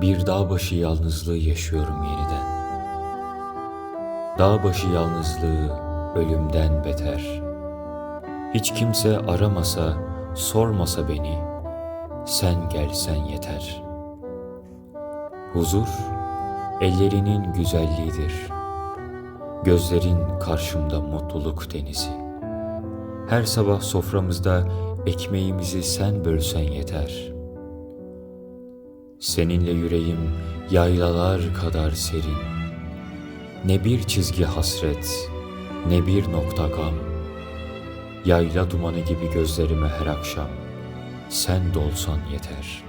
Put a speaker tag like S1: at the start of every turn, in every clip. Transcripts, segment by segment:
S1: Bir dağ başı yalnızlığı yaşıyorum yeniden. Dağ başı yalnızlığı ölümden beter. Hiç kimse aramasa, sormasa beni, sen gelsen yeter. Huzur, ellerinin güzelliğidir. Gözlerin karşımda mutluluk denizi. Her sabah soframızda ekmeğimizi sen bölsen yeter. Seninle yüreğim yaylalar kadar serin. Ne bir çizgi hasret, ne bir nokta gam. Yayla dumanı gibi gözlerime her akşam sen dolsan yeter.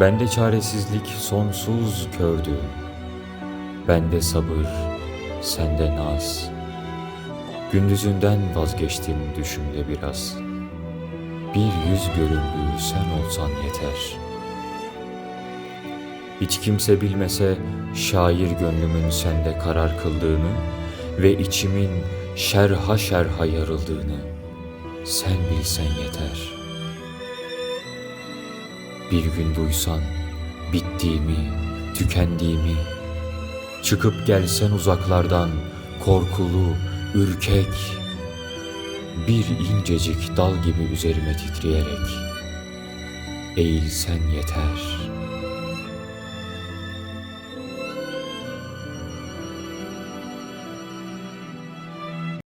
S1: Bende çaresizlik sonsuz kördü. Bende sabır, sende naz. Gündüzünden vazgeçtim düşümde biraz. Bir yüz görümlüğü sen olsan yeter. Hiç kimse bilmese şair gönlümün sende karar kıldığını ve içimin şerha şerha yarıldığını sen bilsen yeter. Bir gün duysan bittiğimi, tükendiğimi, çıkıp gelsen uzaklardan korkulu, ürkek, bir incecik dal gibi üzerime titreyerek eğilsen yeter.''